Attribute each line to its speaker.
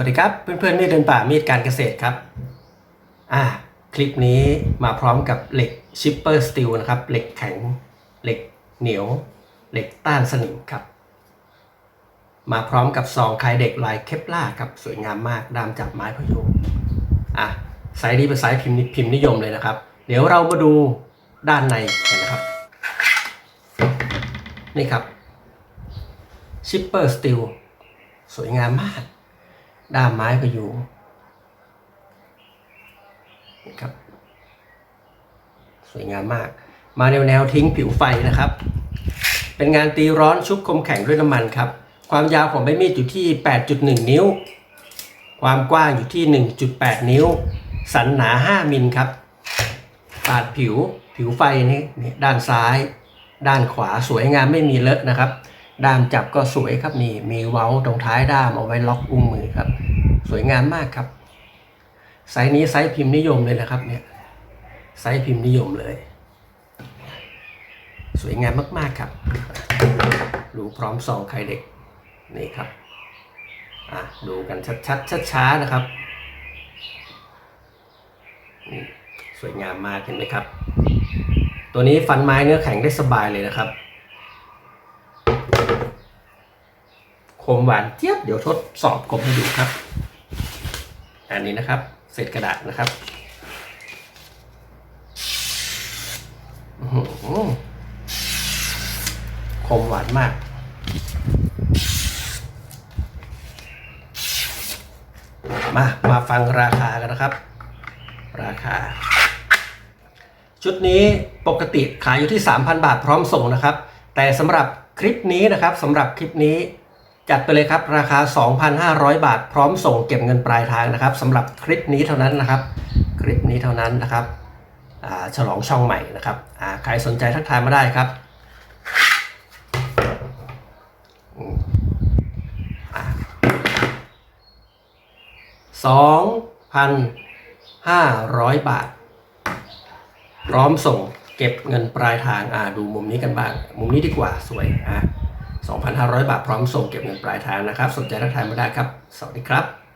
Speaker 1: สวัสดีครับเพื่อนๆมีดเดินป่ามีดการเกษตรครับอ่าคลิปนี้มาพร้อมกับเหล็กชิปเปอร์สตีลนะครับเหล็กแข็งเหล็กเหนียวเหล็กต้านสนิมครับ มาพร้อมกับซองคายเด็กลายเคปล่าครับสวยงามมากดามจับไม้พยุงอะไซส์นี้เป็นไซส์พิมพ์พิมพ์นิยมเลยนะครับ เดี๋ยวเรามาดูด้านในกันนะครับ นี่ครับชิปเปอร์สตีลสวยงามมาก ด้ามไม้พยุงนี่ครับ สวยงามมาก มาแนวแนวทิ้งผิวไฟนะครับ เป็นงานตีร้อนชุบคมแข็งด้วยน้ำมันครับ ความยาวของใบมีดอยู่ที่ 8.1 นิ้ว ความกว้างอยู่ที่ 1.8 นิ้ว สันหนา 5 มิลครับ ปาดผิวผิวไฟนี่ด้านซ้าย ด้านขวาสวยงามไม่มีเลอะนะครับ ด้ามจับก็สวยครับนี่มีเว้าตรงท้ายด้ามเอาไว้ล็อกอุ้งมือครับ สวยงามมากครับไซส์นี้ไซส์พิมพ์นิยมเลยนะครับเนี่ยไซส์พิมพ์นิยมเลย สวยงามมากๆครับดูพร้อมซองไข่เด็กนี่ครับอะดูกันชัดๆช้าๆนะครับสวยงามมากเห็นไหมครับ ตัวนี้ฟันไม้เนื้อแข็งได้สบายเลยนะครับ คมหวานเจี๊ยบเดี๋ยวทดสอบคมให้ดูครับ อันนี้นะครับเศษกระดาษนะครับอื้อหือคมหวานมาก มา มาฟังราคากันนะครับ ราคา ชุดนี้ปกติขายอยู่ที่ 3,000 บาทพร้อมส่งนะครับ แต่สำหรับ คลิปนี้นะครับสำหรับคลิปนี้จัดไปเลยครับราคา 2,500 บาท พร้อมส่งเก็บเงินปลายทางนะครับสำหรับคลิปนี้เท่านั้นนะครับ คลิปนี้เท่านั้นนะครับฉลองช่องใหม่นะครับใครสนใจทักทายมาได้ครับอืมอ่า2,500บาท พร้อมส่ง เก็บเงินปลายทางอ่าดูมุมนี้กันบ้าง มุมนี้ดีกว่าสวยอะ2,500 บาทพร้อมส่งเก็บเงินปลายทางนะครับ สนใจทักทายมาได้ครับ สวัสดีครับ